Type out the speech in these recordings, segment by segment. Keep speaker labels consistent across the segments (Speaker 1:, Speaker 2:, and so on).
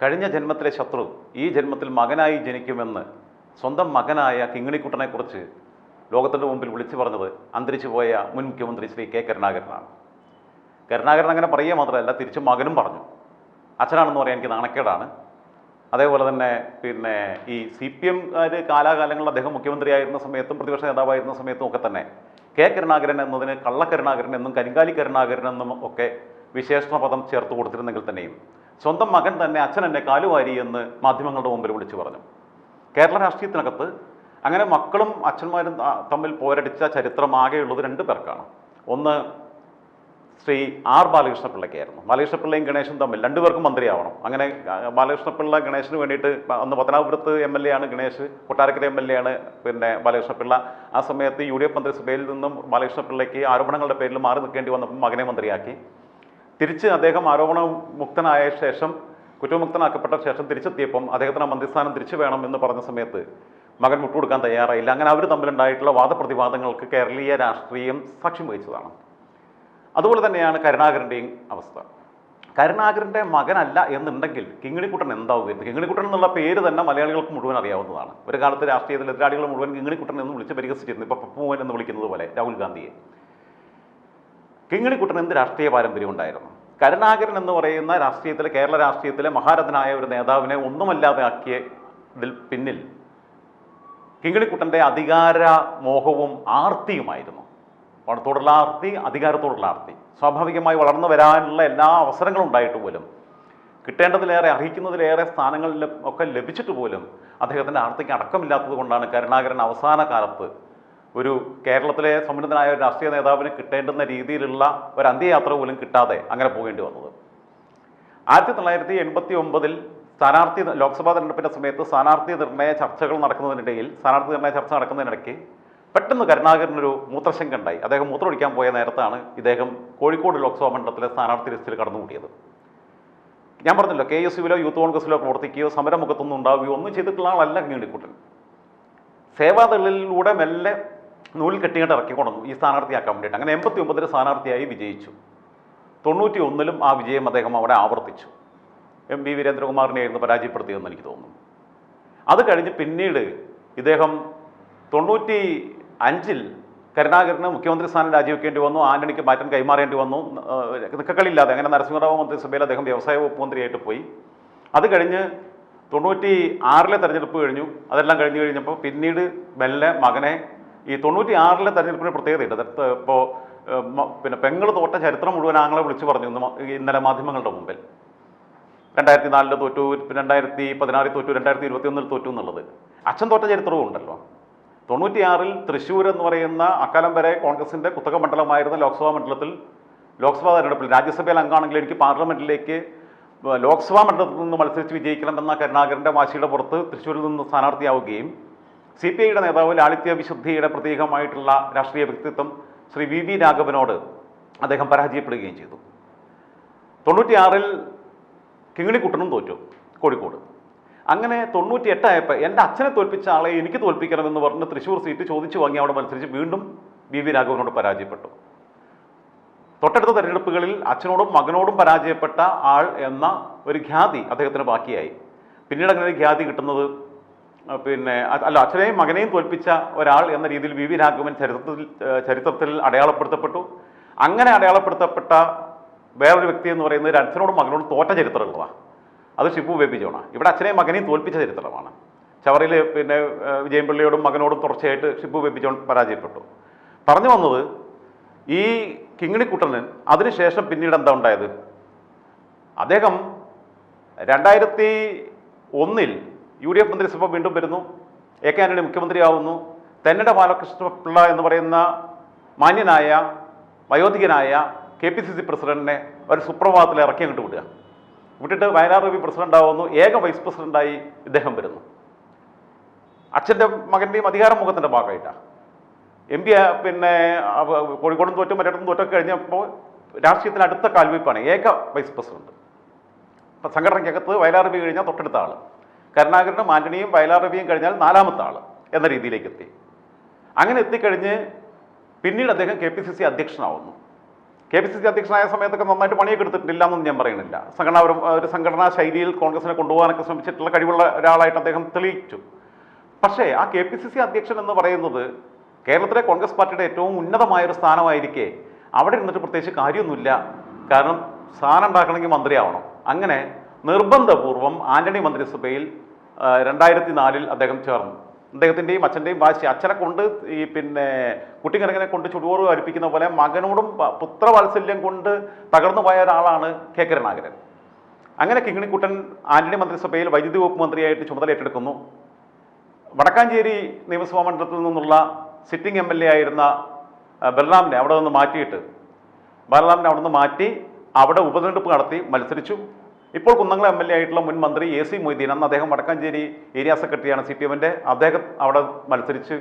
Speaker 1: കഴിഞ്ഞ ജന്മത്തിലെ ശത്രു ഈ ജന്മത്തിൽ മകനായി ജനിക്കുമെന്ന് സ്വന്തം മകനായ കിങ്ങിണിക്കുട്ടനെക്കുറിച്ച് ലോകത്തിന്റെ മുമ്പിൽ വിളിച്ചു പറഞ്ഞത് അന്തരിച്ചു പോയ മുൻ മുഖ്യമന്ത്രി ശ്രീ കെ കരുണാകരനാണ്. കരുണാകരൻ അങ്ങനെ പറയുക മാത്രമല്ല തിരിച്ചും മകനും പറഞ്ഞു. അച്ഛനാണെന്ന് പറയാൻ എനിക്ക് നാണക്കേടാണ്. അതേപോലെ തന്നെ പിന്നെ ഈ സി പി എംകാർ കാലാകാലങ്ങളിൽ അദ്ദേഹം മുഖ്യമന്ത്രിയായിരുന്ന സമയത്തും പ്രതിപക്ഷ നേതാവായിരുന്ന സമയത്തും ഒക്കെ തന്നെ കെ കരുണാകരൻ എന്നതിന് കള്ളക്കരുണാകരൻ എന്നും കരിങ്കാലി കരുണാകരൻ എന്നും ഒക്കെ വിശേഷണ പദം ചേർത്ത് കൊടുത്തിരുന്നെങ്കിൽ തന്നെയും സ്വന്തം മകൻ തന്നെ അച്ഛൻ എന്നെ കാലുവാരി എന്ന് മാധ്യമങ്ങളുടെ മുമ്പിൽ വിളിച്ചു പറഞ്ഞു. കേരള രാഷ്ട്രീയത്തിനകത്ത് അങ്ങനെ മക്കളും അച്ഛന്മാരും തമ്മിൽ പോരടിച്ച ചരിത്രം ആകെയുള്ളത് രണ്ട് പേർക്കാണ്. ഒന്ന് ശ്രീ ആർ ബാലകൃഷ്ണപിള്ളയ്ക്കായിരുന്നു. ബാലകൃഷ്ണപിള്ളയും ഗണേശും തമ്മിൽ രണ്ടുപേർക്കും മന്ത്രിയാവണം. അങ്ങനെ ബാലകൃഷ്ണപിള്ള ഗണേശിന് വേണ്ടിയിട്ട് അന്ന് പത്തനാപുരത്ത് എം എൽ എ ആണ് Ganesh Kottarakkara M L A ആണ് പിന്നെ ബാലകൃഷ്ണപിള്ള. ആ സമയത്ത് യു ഡി എഫ് മന്ത്രിസഭയിൽ നിന്നും ബാലകൃഷ്ണപിള്ളയ്ക്ക് ആരോപണങ്ങളുടെ പേരിൽ മാറി നിൽക്കേണ്ടി വന്നപ്പോൾ മകനെ മന്ത്രിയാക്കി. തിരിച്ച് അദ്ദേഹം ആരോപണ മുക്തനായ ശേഷം കുറ്റമുക്തനാക്കപ്പെട്ട ശേഷം തിരിച്ചെത്തിയപ്പം അദ്ദേഹത്തിന് മന്ത്രിസ്ഥാനം തിരിച്ചു വേണം എന്ന് പറഞ്ഞ സമയത്ത് മകൻ വിട്ടുകൊടുക്കാൻ തയ്യാറായില്ല. അങ്ങനെ അവർ തമ്മിലുണ്ടായിട്ടുള്ള വാദപ്രതിവാദങ്ങൾക്ക് കേരളീയ രാഷ്ട്രീയം സാക്ഷ്യം വഹിച്ചതാണ്. അതുപോലെ തന്നെയാണ് കരുണാകരന്റെയും അവസ്ഥ. കരുണാകരന്റെ മകനല്ല എന്നുണ്ടെങ്കിൽ കിങ്ങിണിക്കുട്ടൻ എന്താവുമായിരുന്നു കിങ്ങിണിക്കുട്ടൻ എന്നുള്ള പേര് തന്നെ മലയാളികൾക്ക് മുഴുവൻ അറിയാവുന്നതാണ്. ഒരു കാലത്ത് രാഷ്ട്രീയത്തിൽ എതിരാളികൾ മുഴുവൻ കിങ്ങിണിക്കുട്ടൻ എന്ന് വിളിച്ച് പരിഹസിച്ചിരുന്നു. ഇപ്പോൾ പപ്പുമോൻ എന്ന് വിളിക്കുന്നത് പോലെ രാഹുൽ ഗാന്ധിയെ. കിങ്ങിണിക്കുട്ടൻ എന്ത് രാഷ്ട്രീയ പാരമ്പര്യം ഉണ്ടായിരുന്നു? കരുണാകരൻ എന്ന് പറയുന്ന രാഷ്ട്രീയത്തിലെ കേരള രാഷ്ട്രീയത്തിലെ മഹാരഥനായ ഒരു നേതാവിനെ ഒന്നുമല്ലാതെ ആക്കിയതിൽ പിന്നിൽ കിങ്കിളിക്കുട്ടന്റെ അധികാര മോഹവും ആർത്തിയുമായിരുന്നു. പണത്തോടുള്ള ആർത്തി അധികാരത്തോടുള്ള ആർത്തി. സ്വാഭാവികമായി വളർന്നു വരാനുള്ള എല്ലാ അവസരങ്ങളും ഉണ്ടായിട്ട് പോലും കിട്ടേണ്ടതിലേറെ അർഹിക്കുന്നതിലേറെ സ്ഥാനങ്ങളിൽ ഒക്കെ ലഭിച്ചിട്ട് പോലും അദ്ദേഹത്തിന്റെ ആർത്തിക്ക് അടക്കമില്ലാത്തത് കൊണ്ടാണ് കരുണാകരൻ അവസാന കാലത്ത് ഒരു കേരളത്തിലെ സമുന്നതനായ ഒരു രാഷ്ട്രീയ നേതാവിന് കിട്ടേണ്ടുന്ന രീതിയിലുള്ള ഒരു അന്ത്യയാത്ര പോലും കിട്ടാതെ അങ്ങനെ പോകേണ്ടി വന്നത്. ആയിരത്തി തൊള്ളായിരത്തി എൺപത്തി ഒമ്പതിൽ സ്ഥാനാർത്ഥി ലോക്സഭാ തെരഞ്ഞെടുപ്പിന്റെ സമയത്ത് സ്ഥാനാർത്ഥി നിർണയ ചർച്ചകൾ നടക്കുന്നതിനിടയിൽ സ്ഥാനാർത്ഥി നിർണയ ചർച്ച നടക്കുന്നതിനിടയ്ക്ക് പെട്ടെന്ന് കരുണാകരനൊരു മൂത്രശങ്ക ഉണ്ടായി. അദ്ദേഹം മൂത്രമൊഴിക്കാൻ പോയ നേരത്താണ് ഇദ്ദേഹം കോഴിക്കോട് ലോക്സഭാ മണ്ഡലത്തിലെ സ്ഥാനാർത്ഥി ലിസ്റ്റിൽ കടന്നുകൂടിയത്. ഞാൻ പറഞ്ഞല്ലോ കെ എസ് യുവിലോ യൂത്ത് കോൺഗ്രസിലോ പ്രവർത്തിക്കുകയോ സമരമുഖത്തൊന്നും ഉണ്ടാവുകയോ ഒന്നും ചെയ്തിട്ടുള്ള ആളല്ല കിങ്ങിണിക്കുട്ടൻ സേവാദളിലൂടെ മെല്ലെ കെട്ടിയിട്ട് ഇറക്കി കൊണ്ടു ഈ സ്ഥാനാർത്ഥിയാക്കാൻ വേണ്ടിയിട്ട്. അങ്ങനെ എൺപത്തി ഒമ്പതിൽ സ്ഥാനാർത്ഥിയായി വിജയിച്ചു. തൊണ്ണൂറ്റി ഒന്നിലും ആ വിജയം അദ്ദേഹം അവിടെ ആവർത്തിച്ചു. എം വി വീരേന്ദ്രകുമാറിനെയായിരുന്നു പരാജയപ്പെടുത്തിയതെന്ന് എനിക്ക് തോന്നുന്നു. അത് കഴിഞ്ഞ് പിന്നീട് ഇദ്ദേഹം തൊണ്ണൂറ്റി അഞ്ചിൽ കരുണാകരന് മുഖ്യമന്ത്രി സ്ഥാനം രാജിവെക്കേണ്ടി വന്നു. ആന്റണിക്ക് മാറ്റം കൈമാറേണ്ടി വന്നു. നിക്കക്കളില്ലാതെ അങ്ങനെ നരസിംഹറാവു മന്ത്രിസഭയിൽ അദ്ദേഹം വ്യവസായ വകുപ്പ് മന്ത്രിയായിട്ട് പോയി. അത് കഴിഞ്ഞ് തൊണ്ണൂറ്റി ആറിലെ തെരഞ്ഞെടുപ്പ് കഴിഞ്ഞു. അതെല്ലാം കഴിഞ്ഞ് കഴിഞ്ഞപ്പോൾ പിന്നീട് മെല്ലെ മകനെ ഈ തൊണ്ണൂറ്റി ആറിലെ തെരഞ്ഞെടുപ്പിന് പ്രത്യേകതയുണ്ട്. ഇപ്പോൾ പിന്നെ പെങ്ങൾ തോറ്റ ചരിത്രം മുഴുവൻ ആങ്ങളെ വിളിച്ചു പറഞ്ഞു ഇന്ന് ഇന്നലെ മാധ്യമങ്ങളുടെ മുമ്പിൽ. രണ്ടായിരത്തി നാലിൽ തോറ്റു രണ്ടായിരത്തി പതിനാറിൽ തോറ്റു രണ്ടായിരത്തി ഇരുപത്തി ഒന്നിൽ തോറ്റു എന്നുള്ളത്. അച്ഛൻ തോറ്റ ചരിത്രവും ഉണ്ടല്ലോ. തൊണ്ണൂറ്റിയാറിൽ തൃശ്ശൂർ എന്ന് പറയുന്ന അക്കാലം വരെ കോൺഗ്രസിന്റെ കുത്തക മണ്ഡലമായിരുന്ന ലോക്സഭാ മണ്ഡലത്തിൽ ലോക്സഭാ തെരഞ്ഞെടുപ്പിൽ രാജ്യസഭയിൽ അംഗമാണെങ്കിൽ എനിക്ക് പാർലമെന്റിലേക്ക് ലോക്സഭാ മണ്ഡലത്തിൽ നിന്ന് മത്സരിച്ച് വിജയിക്കണമെന്ന കരുണാകരന്റെ വാശിയുടെ പുറത്ത് തൃശ്ശൂരിൽ നിന്ന് സ്ഥാനാർത്ഥിയാവുകയും സി പി ഐയുടെ നേതാവ് ലാളിത്യ വിശുദ്ധിയുടെ പ്രതീകമായിട്ടുള്ള രാഷ്ട്രീയ വ്യക്തിത്വം ശ്രീ വി വി രാഘവനോട് അദ്ദേഹം പരാജയപ്പെടുകയും ചെയ്തു. തൊണ്ണൂറ്റിയാറിൽ കിങ്ങിണിക്കുട്ടനും തോറ്റു കോഴിക്കോട്. അങ്ങനെ തൊണ്ണൂറ്റി എട്ടായപ്പോൾ എന്റെ അച്ഛനെ തോൽപ്പിച്ച ആളെ എനിക്ക് തോൽപ്പിക്കണമെന്ന് പറഞ്ഞ് തൃശ്ശൂർ സീറ്റ് ചോദിച്ചു വാങ്ങി അവിടെ മത്സരിച്ച് വീണ്ടും വി വി രാഘവനോട് പരാജയപ്പെട്ടു. തൊട്ടടുത്ത തെരഞ്ഞെടുപ്പുകളിൽ അച്ഛനോടും മകനോടും പരാജയപ്പെട്ട ആൾ എന്ന ഒരു ഖ്യാതി അദ്ദേഹത്തിന് ബാക്കിയായി. പിന്നീട് അങ്ങനെ ഒരു ഖ്യാതി കിട്ടുന്നത് പിന്നെ അല്ല അച്ഛനെയും മകനെയും തോൽപ്പിച്ച ഒരാൾ എന്ന രീതിയിൽ വി വി രാഘവൻ ചരിത്രത്തിൽ ചരിത്രത്തിൽ അടയാളപ്പെടുത്തപ്പെട്ടു. അങ്ങനെ അടയാളപ്പെടുത്തപ്പെട്ട വേറൊരു വ്യക്തി എന്ന് പറയുന്നത് ഒരു അച്ഛനോടും മകനോടും തോറ്റ ചരിത്രമുള്ളതാണ് അത് ഷിബു ബേബി ഇവിടെ അച്ഛനെയും മകനെയും തോൽപ്പിച്ച ചരിത്രമാണ്. ചവറിൽ പിന്നെ വിജയൻപിള്ളിയോടും മകനോടും തുടർച്ചയായിട്ട് ഷിബു ബേബി പരാജയപ്പെട്ടു. പറഞ്ഞു വന്നത് ഈ കിങ്ങിണിക്കുട്ടനൻ അതിനുശേഷം പിന്നീട് എന്താ ഉണ്ടായത്? അദ്ദേഹം രണ്ടായിരത്തി ഒന്നിൽ യു ഡി എഫ് മന്ത്രിസഭ വീണ്ടും വരുന്നു. എ കെ ആന്റണി മുഖ്യമന്ത്രിയാവുന്നു. തെന്നട ബാലകൃഷ്ണ പിള്ള എന്ന് പറയുന്ന മാന്യനായ വയോധികനായ കെ പി സി സി പ്രസിഡന്റിനെ ഒരു സുപ്രഭാതത്തിൽ ഇറക്കി അങ്ങോട്ട് വിടുക. വിട്ടിട്ട് വയനാട് രവി പ്രസിഡന്റ് ആവുന്നു. ഏക വൈസ് പ്രസിഡന്റായി ഇദ്ദേഹം വരുന്നു. അച്ഛന്റെ മകന്റെയും അധികാരമുഖത്തിന്റെ ഭാഗമായിട്ടാണ് എം പി പിന്നെ കോഴിക്കോടും തോറ്റും മറ്റിടത്തും തോറ്റൊക്കെ കഴിഞ്ഞപ്പോൾ രാഷ്ട്രീയത്തിന് അടുത്ത കാൽവയ്പ്പാണ്. ഏക വൈസ് പ്രസിഡന്റ്. സംഘടനയ്ക്കകത്ത് വയലാർ രവി കഴിഞ്ഞാൽ തൊട്ടടുത്ത ആൾ കരുണാകരനും ആന്റണിയും വയലാർ രവിയും കഴിഞ്ഞാൽ നാലാമത്തെ ആൾ എന്ന രീതിയിലേക്ക് എത്തി അങ്ങനെ എത്തിക്കഴിഞ്ഞ് പിന്നീട് അദ്ദേഹം കെ പി സി സി അധ്യക്ഷനാവുന്നു. കെ പി സി സി അധ്യക്ഷനായ സമയത്തൊക്കെ നന്നായിട്ട് പണിയൊക്കെ എടുത്തിട്ടില്ല എന്നൊന്നും ഞാൻ പറയുന്നില്ല. സംഘടനാപരം ഒരു സംഘടനാ ശൈലിയിൽ കോൺഗ്രസിനെ കൊണ്ടുപോകാനൊക്കെ ശ്രമിച്ചിട്ടുള്ള കഴിവുള്ള ഒരാളായിട്ട് അദ്ദേഹം തെളിയിച്ചു. പക്ഷേ ആ കെ പി സി സി അധ്യക്ഷൻ എന്ന് പറയുന്നത് കേരളത്തിലെ കോൺഗ്രസ് പാർട്ടിയുടെ ഏറ്റവും ഉന്നതമായ ഒരു സ്ഥാനമായിരിക്കെ അവിടെ ഇരുന്നിട്ട് പ്രത്യേകിച്ച് കാര്യമൊന്നുമില്ല. കാരണം സ്ഥാനം ഉണ്ടാക്കണമെങ്കിൽ മന്ത്രിയാവണം. അങ്ങനെ നിർബന്ധപൂർവം ആന്റണി മന്ത്രിസഭയിൽ രണ്ടായിരത്തി നാലിൽ അദ്ദേഹം ചേർന്നു. അദ്ദേഹത്തിന്റെയും അച്ഛന്റെയും വാശി അച്ഛനെ കൊണ്ട് ഈ പിന്നെ കുട്ടിക്കിണക്കിനെ കൊണ്ട് ചുടുവോറ് അടുപ്പിക്കുന്ന പോലെ മകനോടും പുത്രവാത്സല്യം കൊണ്ട് തകർന്നു പോയ ഒരാളാണ് കെ. കരുണാകരൻ. അങ്ങനെ കിങ്ങിണിക്കുട്ടൻ ആന്റണി മന്ത്രിസഭയിൽ വൈദ്യുതി വകുപ്പ് മന്ത്രിയായിട്ട് ചുമതല ഏറ്റെടുക്കുന്നു. വടക്കാഞ്ചേരി നിയമസഭാ മണ്ഡലത്തിൽ നിന്നുള്ള സിറ്റിംഗ് എം എൽ എ ആയിരുന്ന ബലറാമിനെ അവിടെ നിന്ന് മാറ്റിയിട്ട് ബലറാമിനെ അവിടെ നിന്ന് മാറ്റി അവിടെ ഉപതെരഞ്ഞെടുപ്പ് നടത്തി മത്സരിച്ചു. ഇപ്പോൾ കുന്നംകുളം എം എൽ എ ആയിട്ടുള്ള മുൻ മന്ത്രി എ സി മൊയ്തീൻ അന്ന് അദ്ദേഹം വടക്കാഞ്ചേരി ഏരിയ സെക്രട്ടറിയാണ് സി പി എമ്മിന്റെ. അദ്ദേഹം അവിടെ മത്സരിച്ച്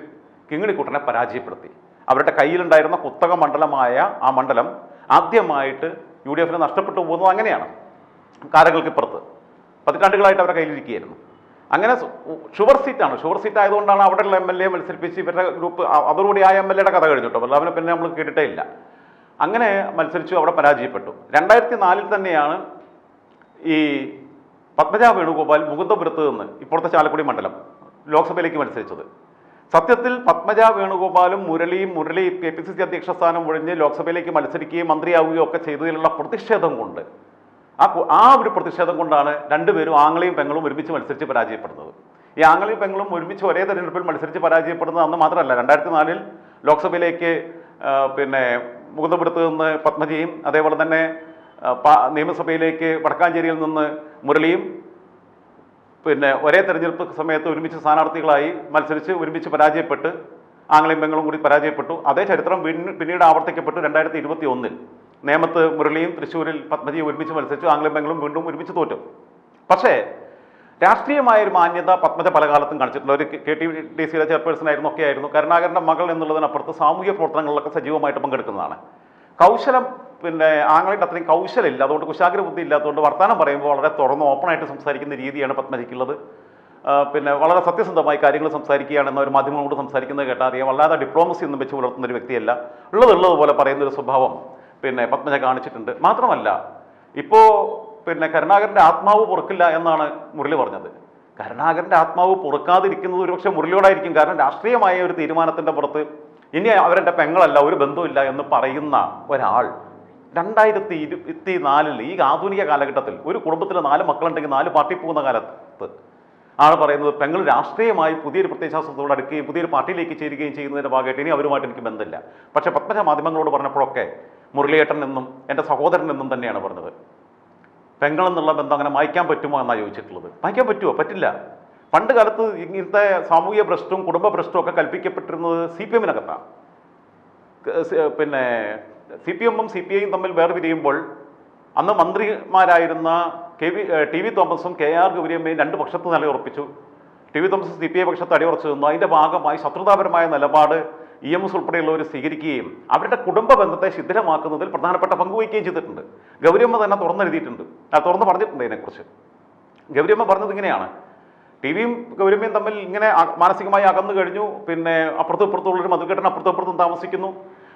Speaker 1: കിങ്ങിണിക്കുട്ടനെ പരാജയപ്പെടുത്തി. അവരുടെ കയ്യിലുണ്ടായിരുന്ന കുത്തക മണ്ഡലമായ ആ മണ്ഡലം ആദ്യമായിട്ട് യു ഡി എഫിന് നഷ്ടപ്പെട്ടു പോകുന്നത് അങ്ങനെയാണ് കാലങ്ങൾക്കിപ്പുറത്ത് പതിറ്റാണ്ടുകളായിട്ട് അവരുടെ കയ്യിലിരിക്കുകയായിരുന്നു. അങ്ങനെ ഷുവർ സീറ്റാണ്. ഷുവർ സീറ്റ് ആയതുകൊണ്ടാണ് അവിടെയുള്ള എം എൽ എ മത്സരിപ്പിച്ച് ഇവരുടെ ഗ്രൂപ്പ് അതോടുകൂടി ആ എം എൽ എയുടെ കഥ കഴിഞ്ഞു കേട്ടോ. അവനെ പിന്നെ നമ്മൾ കേട്ടിട്ടേ ഇല്ല. അങ്ങനെ മത്സരിച്ചു അവിടെ പരാജയപ്പെട്ടു. രണ്ടായിരത്തി നാലിൽ തന്നെയാണ് ഈ പത്മജ വേണുഗോപാൽ മുകുന്ദപുരത്ത് നിന്ന് ഇപ്പോഴത്തെ ചാലക്കുടി മണ്ഡലം ലോക്സഭയിലേക്ക് മത്സരിച്ചത്. സത്യത്തിൽ പത്മജ വേണുഗോപാലും മുരളിയും Murali K P C C അധ്യക്ഷ സ്ഥാനം ഒഴിഞ്ഞ് ലോക്സഭയിലേക്ക് മത്സരിക്കുകയും മന്ത്രിയാവുകയും ഒക്കെ ചെയ്തതിലുള്ള പ്രതിഷേധം കൊണ്ട് ആ ആ ഒരു പ്രതിഷേധം കൊണ്ടാണ് രണ്ടുപേരും ആങ്ങളെയും പെങ്ങളും ഒരുമിച്ച് മത്സരിച്ച് പരാജയപ്പെടുന്നത്. ഈ ആങ്ങളെയും പെങ്ങളും ഒരുമിച്ച് ഒരേ തെരഞ്ഞെടുപ്പിൽ മത്സരിച്ച് പരാജയപ്പെടുന്നത് അന്ന് മാത്രമല്ല രണ്ടായിരത്തി നാലിൽ ലോക്സഭയിലേക്ക് പിന്നെ മുകുന്ദപുരത്ത് നിന്ന് പത്മജിയും അതേപോലെ തന്നെ നിയമസഭയിലേക്ക് വടക്കാഞ്ചേരിയിൽ നിന്ന് മുരളിയും പിന്നെ ഒരേ തെരഞ്ഞെടുപ്പ് സമയത്ത് ഒരുമിച്ച് സ്ഥാനാർത്ഥികളായി മത്സരിച്ച് ഒരുമിച്ച് പരാജയപ്പെട്ട് ആംഗ്ലയും ബംഗളും കൂടി പരാജയപ്പെട്ടു. അതേ ചരിത്രം പിന്ന- പിന്നീട് ആവർത്തിക്കപ്പെട്ടു രണ്ടായിരത്തി ഇരുപത്തി ഒന്നിൽ നേമത്ത് മുരളിയും തൃശ്ശൂരിൽ പത്മജിയും ഒരുമിച്ച് മത്സരിച്ചു ആംഗ്ലയും ബംഗളും വീണ്ടും ഒരുമിച്ച് തോറ്റു. പക്ഷേ രാഷ്ട്രീയമായ ഒരു മാന്യത പത്മജ പല കാലത്തും കാണിച്ചിട്ടുണ്ട്. ഒരു കെ ടി ഡി സിയുടെ ചെയർപേഴ്സൺ ആയിരുന്നു ഒക്കെ ആയിരുന്നു കരുണാകരന്റെ മകൾ എന്നുള്ളതിനപ്പുറത്ത് സാമൂഹ്യ പ്രവർത്തനങ്ങളിലൊക്കെ സജീവമായിട്ട് പങ്കെടുക്കുന്നതാണ്. കൗശലം പിന്നെ ആങ്ങളുടെ അത്രയും കൗശലമില്ല അതുകൊണ്ട് കുശാഗ്ര ബുദ്ധി ഇല്ലാത്തതുകൊണ്ട് വർത്തമാനം പറയുമ്പോൾ വളരെ തുറന്ന് ഓപ്പണായിട്ട് സംസാരിക്കുന്ന രീതിയാണ് പത്മജിക്കുള്ളത്. പിന്നെ വളരെ സത്യസന്ധമായി കാര്യങ്ങൾ സംസാരിക്കുകയാണെന്ന് ഒരു മാധ്യമങ്ങളോട് സംസാരിക്കുന്നത് കേട്ടാൽ അറിയാം. വല്ലാതെ ഡിപ്ലോമസി ഒന്നും വെച്ച് പുലർത്തുന്ന ഒരു വ്യക്തിയല്ല. ഉള്ളതുള്ളതുപോലെ പറയുന്ന ഒരു സ്വഭാവം പിന്നെ പത്മജ കാണിച്ചിട്ടുണ്ട്. മാത്രമല്ല ഇപ്പോൾ പിന്നെ കരുണാകരന്റെ ആത്മാവ് പുറക്കില്ല എന്നാണ് മുരളി പറഞ്ഞത്. കരുണാകരന്റെ ആത്മാവ് പുറക്കാതിരിക്കുന്നത് ഒരുപക്ഷെ മുരളിയോടായിരിക്കും. കാരണം രാഷ്ട്രീയമായ ഒരു തീരുമാനത്തിന്റെ പുറത്ത് ഇനി അവരുടെ പെങ്ങളല്ല ഒരു ബന്ധമില്ല എന്ന് പറയുന്ന ഒരാൾ രണ്ടായിരത്തി ഇരുപത്തി നാലിൽ ഈ ആധുനിക കാലഘട്ടത്തിൽ ഒരു കുടുംബത്തിൽ നാല് മക്കളുണ്ടെങ്കിൽ നാല് പാർട്ടി പോകുന്ന കാലത്ത് ആണ് പറയുന്നത് പെങ്ങൾ രാഷ്ട്രീയമായി പുതിയൊരു പ്രത്യയശാസ്ത്രത്തോട് അടുക്കുകയും പുതിയൊരു പാർട്ടിയിലേക്ക് ചേരുകയും ചെയ്യുന്നതിന്റെ ഭാഗമായിട്ട് ഇനി അവരുമായിട്ട് എനിക്ക് ബന്ധമില്ല. പക്ഷേ പത്മജ മാധ്യമങ്ങളോട് പറഞ്ഞപ്പോഴൊക്കെ മുരളിയേട്ടൻ എന്നും എന്റെ സഹോദരൻ എന്നും തന്നെയാണ് പറഞ്ഞത്. പെങ്ങളെന്നുള്ള ബന്ധം അങ്ങനെ മായ്ക്കാൻ പറ്റുമോ എന്നാണ് ചോദിച്ചിട്ടുള്ളത്. മായ്ക്കാൻ പറ്റുമോ? പറ്റില്ല. പണ്ട് കാലത്ത് ഇങ്ങനത്തെ സാമൂഹ്യ ഭ്രഷ്ടവും കുടുംബ ഭ്രഷ്ടവും ഒക്കെ കൽപ്പിക്കപ്പെട്ടിരുന്നത് സി പി എമ്മിനകത്താണ് പിന്നെ സി പി എമ്മും സി പി ഐയും തമ്മിൽ വേർപിരിയുമ്പോൾ അന്ന് മന്ത്രിമാരായിരുന്ന കെ വി ടി വി തോമസും കെ ആർ ഗൗരിയമ്മയും രണ്ട് പക്ഷത്ത് നിലയുറപ്പിച്ചു. T V Thomas C P I പക്ഷത്ത് അടിയുറച്ചു നിന്നു. അതിന്റെ ഭാഗമായി ശത്രുതാപരമായ നിലപാട് ഇ എം എസ് ഉൾപ്പെടെയുള്ളവർ സ്വീകരിക്കുകയും അവരുടെ കുടുംബ ബന്ധത്തെ ശിഥിലമാക്കുന്നതിൽ പ്രധാനപ്പെട്ട പങ്ക് വഹിക്കുകയും ചെയ്തിട്ടുണ്ട്. ഗൗരിയമ്മ തന്നെ തുറന്നെഴുതിയിട്ടുണ്ട്. ആ തുറന്ന് പറഞ്ഞിട്ടുണ്ട് ഇതിനെക്കുറിച്ച് ഗൗരിയമ്മ പറഞ്ഞത് ഇങ്ങനെയാണ്. ടി വിയും ഗൗരിയമ്മയും തമ്മിൽ ഇങ്ങനെ മാനസികമായി അകന്നു കഴിഞ്ഞു. പിന്നെ അപ്പുറത്തും ഇപ്പുറത്തുള്ളൊരു മധുകെട്ടൻ അപ്പുറത്തും ഇപ്പുറത്തും താമസിക്കുന്നു.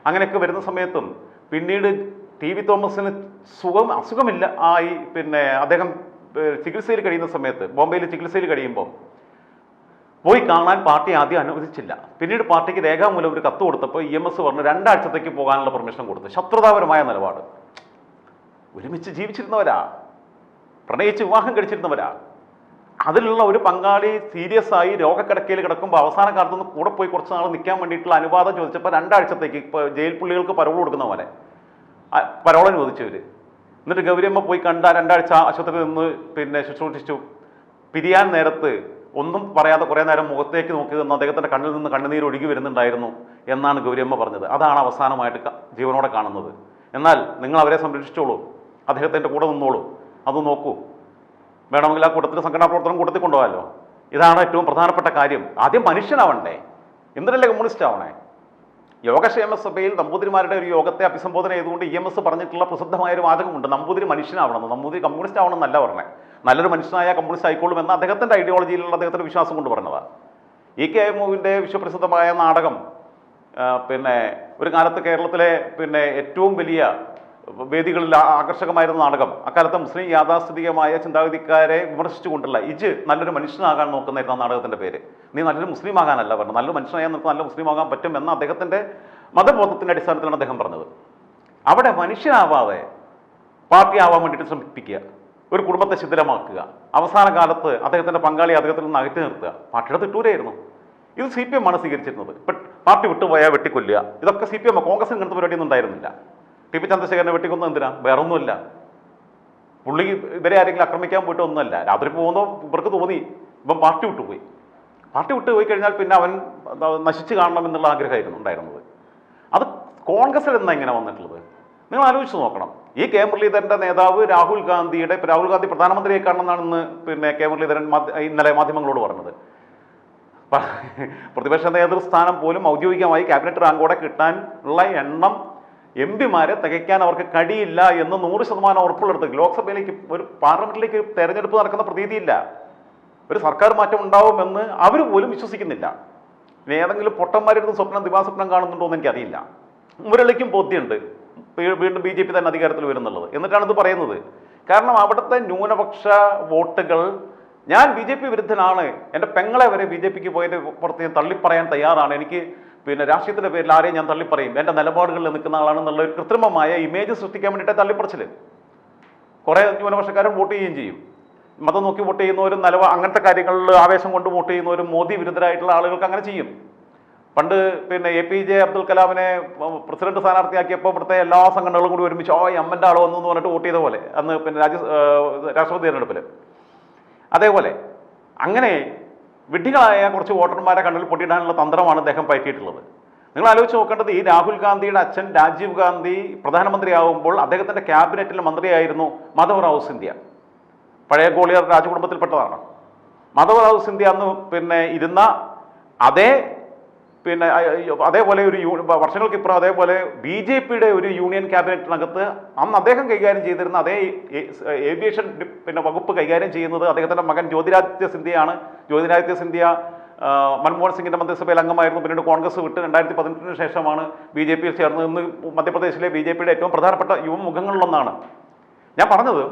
Speaker 1: അങ്ങനെയൊക്കെ വരുന്ന സമയത്തും പിന്നീട് ടി വി തോമസിന് സുഖം അസുഖമില്ല. ആയി പിന്നെ അദ്ദേഹം ചികിത്സയിൽ കഴിയുന്ന സമയത്ത് ബോംബെയിൽ ചികിത്സയിൽ കഴിയുമ്പോൾ പോയി കാണാൻ പാർട്ടി ആദ്യം അനുവദിച്ചില്ല. പിന്നീട് പാർട്ടിക്ക് രേഖാമൂലം ഒരു കത്ത് കൊടുത്തപ്പോൾ ഇ എം എസ് പറഞ്ഞു രണ്ടാഴ്ചത്തേക്ക് പോകാനുള്ള പെർമിഷൻ കൊടുത്തു. ശത്രുതാപരമായ നിലപാട്. ഒരുമിച്ച് ജീവിച്ചിരുന്നവരാ. പ്രണയിച്ച് വിവാഹം കഴിച്ചിരുന്നവരാ. അതിലുള്ള ഒരു പങ്കാളി സീരിയസ് ആയി രോഗക്കിടക്കയിൽ കിടക്കുമ്പോൾ അവസാന കാലത്ത് നിന്ന് കൂടെ പോയി കുറച്ച് നാൾ നിൽക്കാൻ വേണ്ടിയിട്ടുള്ള അനുവാദം ചോദിച്ചപ്പോൾ രണ്ടാഴ്ചത്തേക്ക് ഇപ്പോൾ ജയിൽ പുള്ളികൾക്ക് പരോൾ കൊടുക്കുന്ന പോലെ. പരോൾ അനുവദിച്ചവർ എന്നിട്ട് ഗൗരിയമ്മ പോയി കണ്ട രണ്ടാഴ്ച ആശുപത്രിയിൽ നിന്ന് പിന്നെ ശുശ്രൂഷിച്ചു. പിരിയാൻ നേരത്ത് ഒന്നും പറയാതെ കുറേ നേരം മുഖത്തേക്ക് നോക്കി നിന്ന് അദ്ദേഹത്തിന്റെ കണ്ണിൽ നിന്ന് കണ്ണുനീർ ഒഴുകി വരുന്നുണ്ടായിരുന്നു എന്നാണ് ഗൗരിയമ്മ പറഞ്ഞത്. അതാണ് അവസാനമായിട്ട് ജീവനോടെ കാണുന്നത്. എന്നാൽ നിങ്ങൾ അവരെ സംരക്ഷിച്ചോളൂ. അദ്ദേഹത്തിന്റെ കൂടെ നിന്നോളൂ. അത് നോക്കൂ. വേണമെങ്കിൽ ആ കൂട്ടത്തിൽ സംഘടനാ പ്രവർത്തനം കൂട്ടത്തിൽ കൊണ്ടുപോകാമല്ലോ ഇതാണ് ഏറ്റവും പ്രധാനപ്പെട്ട കാര്യം. ആദ്യം മനുഷ്യനാവണ്ടേ. എന്തിനല്ലേ കമ്മ്യൂണിസ്റ്റ് ആവണേ യോഗക്ഷേമ സഭയിൽ നമ്പൂതിരിമാരുടെ ഒരു യോഗത്തെ അഭിസംബോധന ചെയ്തുകൊണ്ട് ഇ എം എസ് പറഞ്ഞിട്ടുള്ള പ്രസിദ്ധമായ ഒരു വാചകമുണ്ട്. നമ്പൂതിരി മനുഷ്യനാവണം. നമ്പൂതിരി കമ്മ്യൂണിസ്റ്റ് ആവണം എന്നല്ല പറഞ്ഞത് നല്ലൊരു മനുഷ്യനായ കമ്മ്യൂണിസ്റ്റ് ആയിക്കോളും എന്ന അദ്ദേഹത്തിന്റെ ഐഡിയോളജിയിലുള്ള അദ്ദേഹത്തിന്റെ വിശ്വാസം കൊണ്ട് പറഞ്ഞതാണ് ഇ കെ എമ്മുവിന്റെ വിശ്വപ്രസിദ്ധമായ നാടകം പിന്നെ ഒരു കാലത്ത് കേരളത്തിലെ പിന്നെ ഏറ്റവും വലിയ വേദികളിൽ ആകർഷകമായിരുന്ന നാടകം. അക്കാലത്തെ മുസ്ലിം യാഥാസ്ഥിതികമായ ചിന്താഗതിക്കാരെ വിമർശിച്ചുകൊണ്ടുള്ള ഇജ് നല്ലൊരു മനുഷ്യനാകാൻ നോക്കുന്നതായിരുന്നു ആ നാടകത്തിന്റെ പേര്. നീ നല്ലൊരു മുസ്ലിം ആകാനല്ല പറഞ്ഞു നല്ലൊരു മനുഷ്യനായാൽ നിനക്ക് നല്ല മുസ്ലിം ആകാൻ പറ്റും എന്ന അദ്ദേഹത്തിന്റെ മതബോധത്തിന്റെ അടിസ്ഥാനത്തിലാണ് അദ്ദേഹം പറഞ്ഞത്. അവിടെ മനുഷ്യനാവാതെ പാർട്ടി ആവാൻ വേണ്ടിയിട്ട് ശ്രമിപ്പിക്കുക ഒരു കുടുംബത്തെ ശിഥിലമാക്കുക അവസാന കാലത്ത് അദ്ദേഹത്തിന്റെ പങ്കാളി അദ്ദേഹത്തിൽ നിന്ന് അകറ്റി നിർത്തുക പാർട്ടിയുടെ തിട്ടൂരായിരുന്നു ഇത് സി പി എം ആണ് സ്വീകരിച്ചിരുന്നത്. പാർട്ടി വിട്ടുപോയാൽ വെട്ടിക്കൊല്ലുക. ഇതൊക്കെ സി പി എം കോൺഗ്രസ് ഇങ്ങനത്തെ പരിപാടിയൊന്നും ഉണ്ടായിരുന്നില്ല. ടി പി ചന്ദ്രശേഖരനെ വെട്ടിക്കൊന്നത് എന്തിനാ? വേറൊന്നുമില്ല. പുള്ളി ഇവരെ ആരെങ്കിലും ആക്രമിക്കാൻ പോയിട്ട് ഒന്നുമല്ല. രാത്രി പോകുമ്പോൾ ഇവർക്ക് തോന്നി. ഇപ്പം പാർട്ടി വിട്ടുപോയി പാർട്ടി വിട്ടു പോയി കഴിഞ്ഞാൽ പിന്നെ അവൻ നശിച്ച് കാണണം എന്നുള്ള ആഗ്രഹമായിരുന്നു ഉണ്ടായിരുന്നത്. അത് കോൺഗ്രസ്സിൽ എന്നാ ഇങ്ങനെ വന്നിട്ടുള്ളത്. നിങ്ങൾ ആലോചിച്ച് നോക്കണം. ഈ കെ മുരളീധരന്റെ നേതാവ് രാഹുൽ ഗാന്ധിയുടെ രാഹുൽ ഗാന്ധി പ്രധാനമന്ത്രിയെ കാണണമെന്നാണ് ഇന്ന് പിന്നെ കെ മുരളീധരൻ ഇന്നലെ മാധ്യമങ്ങളോട് പറഞ്ഞത്. പ്രതിപക്ഷ നേതൃസ്ഥാനം പോലും ഔദ്യോഗികമായി ക്യാബിനറ്റ് റാങ്കോടെ കിട്ടാൻ ഉള്ള എണ്ണം എം പിമാരെ തികയ്ക്കാൻ അവർക്ക് കഴിയില്ല എന്ന് നൂറ് ശതമാനം ഉറപ്പുള്ളിടത്ത് ലോക്സഭയിലേക്ക് ഒരു പാർലമെന്റിലേക്ക് തെരഞ്ഞെടുപ്പ് നടക്കുന്ന പ്രതീതിയില്ല. ഒരു സർക്കാർ മാറ്റം ഉണ്ടാവുമെന്ന് അവർ പോലും വിശ്വസിക്കുന്നില്ല. ഇനി ഏതെങ്കിലും പൊട്ടന്മാരുടെ സ്വപ്നം ദിവാസ്വപ്നം കാണുന്നുണ്ടോ എന്ന് എനിക്കറിയില്ല. മുരളിക്കും ബോധ്യമുണ്ട്. വീണ്ടും ബി ജെ പി തന്നെ അധികാരത്തിൽ വരുന്നുള്ളത്. എന്നിട്ടാണ് ഇത് പറയുന്നത്. കാരണം അവിടുത്തെ ന്യൂനപക്ഷ വോട്ടുകൾ ഞാൻ ബി ജെ പി വിരുദ്ധനാണ്. എന്റെ പെങ്ങളെ വരെ ബി ജെ പിക്ക് പോയതിന്റെ പുറത്ത് ഞാൻ തള്ളിപ്പറയാൻ തയ്യാറാണ്. എനിക്ക് പിന്നെ രാഷ്ട്രീയത്തിന്റെ പേരിൽ ആരെയും ഞാൻ തള്ളിപ്പറയും. എന്റെ നിലപാടുകളിൽ നിൽക്കുന്ന ആളാണെന്നുള്ള ഒരു കൃത്രിമമായ ഇമേജ് സൃഷ്ടിക്കാൻ വേണ്ടിയിട്ട് തള്ളിപ്പറച്ചിൽ കുറേ ന്യൂനപക്ഷക്കാരൻ വോട്ട് ചെയ്യുകയും ചെയ്യും. മതം നോക്കി വോട്ട് ചെയ്യുന്നവരും നിലവ അങ്ങനത്തെ കാര്യങ്ങളിൽ ആവേശം കൊണ്ട് വോട്ട് ചെയ്യുന്നവരും മോദി വിരുദ്ധരായിട്ടുള്ള ആളുകൾക്ക് അങ്ങനെ ചെയ്യും. പണ്ട് പിന്നെ എ പി ജെ അബ്ദുൽ കലാമിനെ പ്രസിഡന്റ് സ്ഥാനാർത്ഥിയാക്കിയപ്പോൾ ഇവിടുത്തെ എല്ലാ സംഘടനകളും കൂടി ഒരുമിച്ച് ഓ അമ്മന്റെ ആളോ എന്ന് പറഞ്ഞിട്ട് വോട്ട് ചെയ്ത പോലെ. അന്ന് പിന്നെ രാജ്യ രാഷ്ട്രപതി തിരഞ്ഞെടുപ്പിൽ അതേപോലെ അങ്ങനെ വിഡ്ഢികളായ കുറച്ച് വോട്ടർമാരെ കണ്ണിൽ പൊട്ടിയിടാനുള്ള തന്ത്രമാണ് അദ്ദേഹം പയറ്റിയിട്ടുള്ളത്. നിങ്ങൾ ആലോചിച്ച് നോക്കേണ്ടത് ഈ രാഹുൽ ഗാന്ധിയുടെ അച്ഛൻ രാജീവ് ഗാന്ധി പ്രധാനമന്ത്രിയാവുമ്പോൾ അദ്ദേഹത്തിന്റെ ക്യാബിനറ്റിൽ മന്ത്രിയായിരുന്നു മാധവറാവു സിന്ധ്യ. പഴയ ഗോളിയർ രാജകുടുംബത്തിൽപ്പെട്ടതാണ്. മാധവറാവു സിന്ധ്യ അന്ന് പിന്നെ ഇരുന്ന അതേ പിന്നെ അതേപോലെ ഒരു വർഷങ്ങൾക്ക് ഇപ്പുറം അതേപോലെ ബി ജെ പിയുടെ ഒരു യൂണിയൻ ക്യാബിനറ്റിനകത്ത് അന്ന് അദ്ദേഹം കൈകാര്യം ചെയ്തിരുന്ന അതേ ഏവിയേഷൻ പിന്നെ വകുപ്പ് കൈകാര്യം ചെയ്യുന്നത് അദ്ദേഹത്തിന്റെ മകൻ ജ്യോതിരാദിത്യ സിന്ധ്യയാണ്. ജ്യോതിരാദിത്യ സിന്ധ്യ മൻമോഹൻ സിംഗിന്റെ മന്ത്രിസഭയിൽ അംഗമായിരുന്നു. പിന്നീട് കോൺഗ്രസ് വിട്ട് രണ്ടായിരത്തി പതിനെട്ടിന് ശേഷമാണ് ബി ജെ പിയിൽ ചേർന്ന് ഇന്ന് മധ്യപ്രദേശിലെ ബി ജെ പിയുടെ ഏറ്റവും പ്രധാനപ്പെട്ട യുവമുഖങ്ങളിലൊന്നാണ് ഞാൻ പറഞ്ഞത്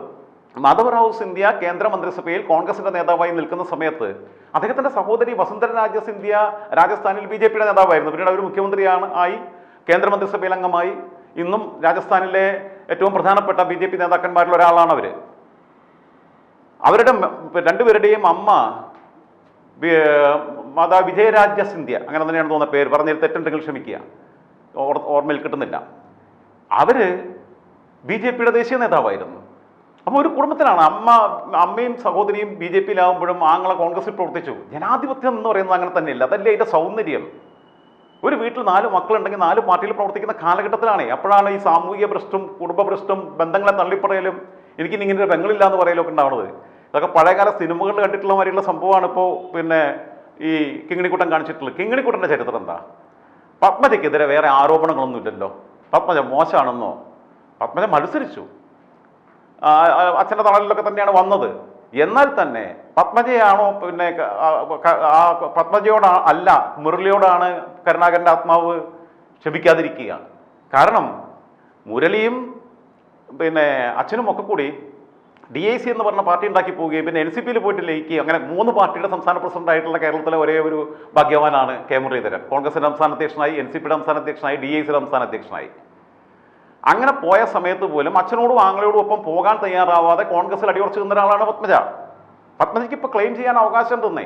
Speaker 1: മാധവറാവു സിന്ധ്യ കേന്ദ്ര മന്ത്രിസഭയിൽ കോൺഗ്രസിന്റെ നേതാവായി നിൽക്കുന്ന സമയത്ത് അദ്ദേഹത്തിന്റെ സഹോദരി വസുന്ധര രാജ സിന്ധ്യ രാജസ്ഥാനിൽ ബി ജെ പിയുടെ നേതാവായിരുന്നു. പിന്നീട് അവർ മുഖ്യമന്ത്രിയാണ് ആയി കേന്ദ്ര മന്ത്രിസഭയിൽ അംഗമായി. ഇന്നും രാജസ്ഥാനിലെ ഏറ്റവും പ്രധാനപ്പെട്ട ബി ജെ പി നേതാക്കന്മാരിൽ ഒരാളാണ് അവർ അവരുടെ രണ്ടുപേരുടെയും അമ്മ മാതാ വിജയരാജ സിന്ധ്യ. അങ്ങനെ തന്നെയാണ് തോന്നുന്ന പേര്. പറഞ്ഞതിൽ തെറ്റുണ്ടെങ്കിൽ ക്ഷമിക്കുക. ഓർമ്മയിൽ കിട്ടുന്നില്ല. അവർ ബി ജെ പിയുടെ ദേശീയ നേതാവായിരുന്നു. അപ്പോൾ ഒരു കുടുംബത്തിലാണ് അമ്മ അമ്മയും സഹോദരിയും ബി ജെ പിയിലാകുമ്പോഴും ആങ്ങളെ കോൺഗ്രസിൽ പ്രവർത്തിച്ചു. ജനാധിപത്യം എന്ന് പറയുന്നത് അങ്ങനെ തന്നെയല്ല. അതല്ലേ അതിന്റെ സൗന്ദര്യം? ഒരു വീട്ടിൽ നാല് മക്കളുണ്ടെങ്കിൽ നാല് പാർട്ടിയിൽ പ്രവർത്തിക്കുന്ന കാലഘട്ടത്തിലാണ്. അപ്പോഴാണ് ഈ സാമൂഹിക ഭ്രഷ്ടും കുടുംബ ഭ്രഷ്ടും ബന്ധങ്ങളെ തള്ളിപ്പറയലും എനിക്ക് ഇങ്ങനെ ഒരു ബംഗളില്ല എന്ന് പറയലൊക്കെ ഉണ്ടാവുന്നത് ഇതൊക്കെ പഴയകാല സിനിമകളിൽ കണ്ടിട്ടുള്ള മാതിരിയുള്ള സംഭവമാണ് ഇപ്പോൾ പിന്നെ ഈ കിങ്ങിണിക്കുട്ടൻ കാണിച്ചിട്ടുള്ളത്. കിങ്ങിണിക്കുട്ടന്റെ ചരിത്രം എന്താ? പത്മജയ്ക്കെതിരെ വേറെ ആരോപണങ്ങളൊന്നുമില്ലല്ലോ. പത്മജ മോശമാണെന്നോ പത്മജ മത്സരിച്ചു. അച്ഛന്റെ തണലിലൊക്കെ തന്നെയാണ് വന്നത്. എന്നാൽ തന്നെ പത്മജയാണോ പിന്നെ ആ, പത്മജയോട അല്ല മുരളിയോടാണ് കരുണാകരന്റെ ആത്മാവ് ക്ഷമിക്കാതിരിക്കുക കാരണം മുരളിയും പിന്നെ അച്ഛനും ഒക്കെ കൂടി ഡി ഐ സി എന്ന് പറഞ്ഞ പാർട്ടി ഉണ്ടാക്കി പോവുകയും പിന്നെ എൻ സി പിയിൽ പോയിട്ട് ലയിക്കുകയും അങ്ങനെ മൂന്ന് പാർട്ടിയുടെ സംസ്ഥാന പ്രസിഡന്റ് ആയിട്ടുള്ള കേരളത്തിലെ ഒരേ ഒരു ഭാഗ്യവാനാണ് കെ മുരളീധരൻ. കോൺഗ്രസിന്റെ സംസ്ഥാന അധ്യക്ഷനായി എൻ സി പിയുടെ സംസ്ഥാന അധ്യക്ഷനായി ഡി ഐ സിയുടെ സംസ്ഥാന അധ്യക്ഷനായി. അങ്ങനെ പോയ സമയത്ത് പോലും അച്ഛനോടും ആങ്ങളോടും ഒപ്പം പോകാൻ തയ്യാറാവാതെ കോൺഗ്രസിൽ അടിയുറച്ചു നിന്ന ഒരാളാണ് പത്മജ. പത്മജയ്ക്ക് ഇപ്പോൾ ക്ലെയിം ചെയ്യാൻ അവകാശം തന്നെ.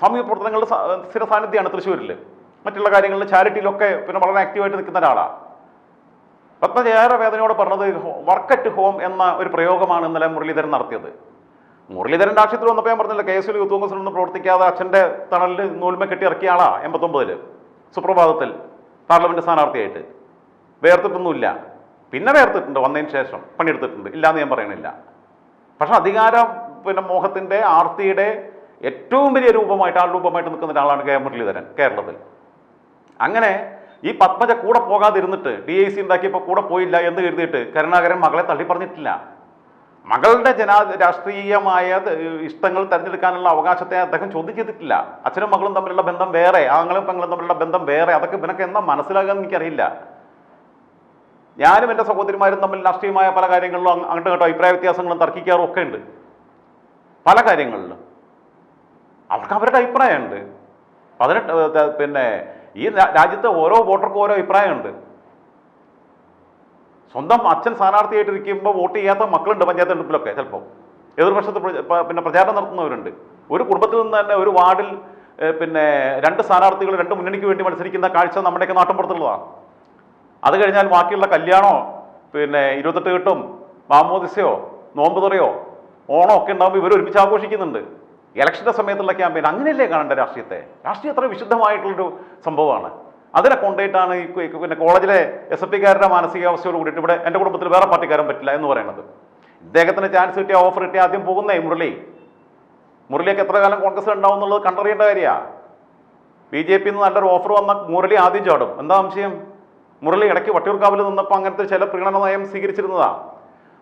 Speaker 1: സാമൂഹ്യ പ്രവർത്തനങ്ങളുടെ സ്ഥിര സാന്നിധ്യമാണ് തൃശ്ശൂരിൽ മറ്റുള്ള കാര്യങ്ങളിൽ ചാരിറ്റിയിലൊക്കെ പിന്നെ വളരെ ആക്റ്റീവായിട്ട് നിൽക്കുന്ന ഒരാളാണ് ഏറെ വേദനയോട് പറഞ്ഞത് വർക്ക് അറ്റ് ഹോം എന്ന ഒരു പ്രയോഗമാണ് ഇന്നലെ മുരളീധരൻ നടത്തിയത്. മുരളീധരൻ രാഷ്ട്രീയത്തിൽ വന്നപ്പോൾ ഞാൻ പറഞ്ഞില്ല കെ. എസ്. യു യൂത്ത് കോൺഗ്രസിൽ ഒന്നും പ്രവർത്തിക്കാതെ അച്ഛന്റെ തണലിൽ നൂൽമ കെട്ടി ഇറക്കിയ ആളാണ് എൺപത്തൊമ്പതിൽ സുപ്രഭാതത്തിൽ പാർലമെന്റ് സ്ഥാനാർത്ഥിയായിട്ട്. വേർത്തിട്ടൊന്നുമില്ല. പിന്നെ വേർത്തിട്ടുണ്ട് വന്നതിന് ശേഷം പണിയെടുത്തിട്ടുണ്ട്. ഇല്ലാന്ന് ഞാൻ പറയണില്ല. പക്ഷെ അധികാരം പിന്നെ മോഹത്തിന്റെ ആർത്തിയുടെ ഏറ്റവും വലിയ രൂപമായിട്ട് ആൾ രൂപമായിട്ട് നിൽക്കുന്ന ഒരാളാണ് കെ മുരളീധരൻ കേരളത്തിൽ. അങ്ങനെ ഈ പത്മജ കൂടെ പോകാതിരുന്നിട്ട് ഡി ഐ സി ഉണ്ടാക്കിയപ്പോൾ കൂടെ പോയില്ല എന്ന് കരുതിയിട്ട് കരുണാകരൻ മകളെ തള്ളി പറഞ്ഞിട്ടില്ല മകളുടെ ജനാ രാഷ്ട്രീയമായ ഇഷ്ടങ്ങൾ തിരഞ്ഞെടുക്കാനുള്ള അവകാശത്തെ അദ്ദേഹം ചോദ്യം ചെയ്തിട്ടില്ല. അച്ഛനും മകളും തമ്മിലുള്ള ബന്ധം വേറെ ആങ്ങളും പെങ്ങളും തമ്മിലുള്ള ബന്ധം വേറെ. അതൊക്കെ ഇവനൊക്കെ എന്താ മനസ്സിലാകാൻ എനിക്കറിയില്ല. ഞാനും എന്റെ സഹോദരിമാരും തമ്മിൽ രാഷ്ട്രീയമായ പല കാര്യങ്ങളിലും അങ്ങ് അങ്ങോട്ടും ഇങ്ങോട്ടും അഭിപ്രായ വ്യത്യാസങ്ങളും തർക്കിക്കാറും ഒക്കെ ഉണ്ട് പല കാര്യങ്ങളിലും. അവർക്ക് അവരുടെ അഭിപ്രായമുണ്ട്. പതിനെട്ട് പിന്നെ ഈ രാജ്യത്തെ ഓരോ വോട്ടർക്കും ഓരോ അഭിപ്രായമുണ്ട്. സ്വന്തം അച്ഛൻ സ്ഥാനാർത്ഥിയായിട്ട് ഇരിക്കുമ്പോൾ വോട്ട് ചെയ്യാത്ത മക്കളുണ്ട് പഞ്ചായത്ത് തെരഞ്ഞെടുപ്പിലൊക്കെ ചിലപ്പോൾ എതിർപക്ഷത്ത് പിന്നെ പ്രചാരണം നടത്തുന്നവരുണ്ട്. ഒരു കുടുംബത്തിൽ നിന്ന് തന്നെ ഒരു വാർഡിൽ പിന്നെ രണ്ട് സ്ഥാനാർത്ഥികൾ രണ്ട് മുന്നണിക്ക് വേണ്ടി മത്സരിക്കുന്ന കാഴ്ച നമ്മുടെയൊക്കെ നാട്ടിൻപുറത്തുള്ളതാണ് അത് കഴിഞ്ഞാൽ ബാക്കിയുള്ള കല്യാണമോ പിന്നെ ഇരുപത്തെട്ട് കെട്ടും മാമോദിസയോ നോമ്പ് തുറയോ ഓണോ ഒക്കെ ഉണ്ടാകുമ്പോൾ ഇവർ ഒരുമിച്ച് ആഘോഷിക്കുന്നുണ്ട്. ഇലക്ഷന്റെ സമയത്തുള്ള ക്യാമ്പയിൻ അങ്ങനെയല്ലേ കാണേണ്ട രാഷ്ട്രീയത്തെ? രാഷ്ട്രീയം അത്ര വിശുദ്ധമായിട്ടുള്ളൊരു സംഭവമാണ്. അതിനെ കൊണ്ടുപോയിട്ടാണ് ഈ പിന്നെ കോളേജിലെ എസ് എഫ് പിക്കാരുടെ മാനസികാവസ്ഥയോട് കൂടിയിട്ട് ഇവിടെ എന്റെ കുടുംബത്തിൽ വേറെ പാർട്ടിക്കാരൻ പറ്റില്ല എന്ന് പറയുന്നത് ഇദ്ദേഹത്തിന് ചാൻസ് കിട്ടിയ ഓഫർ കിട്ടിയ ആദ്യം പോകുന്നേ മുരളി. മുരളിയൊക്കെ എത്ര കാലം കോൺഗ്രസ് ഉണ്ടാവും എന്നുള്ളത് കണ്ടറിയേണ്ട കാര്യമാണ് ബി ജെ പിന്ന് നല്ലൊരു ഓഫർ വന്ന മുരളി ആദ്യം ചാടും. എന്താ സംശയം? മുരളി ഇടയ്ക്ക് വട്ടിയൂർക്കാവിൽ നിന്നപ്പോൾ അങ്ങനത്തെ ചില പ്രീണന നയം സ്വീകരിച്ചിരുന്നതാ.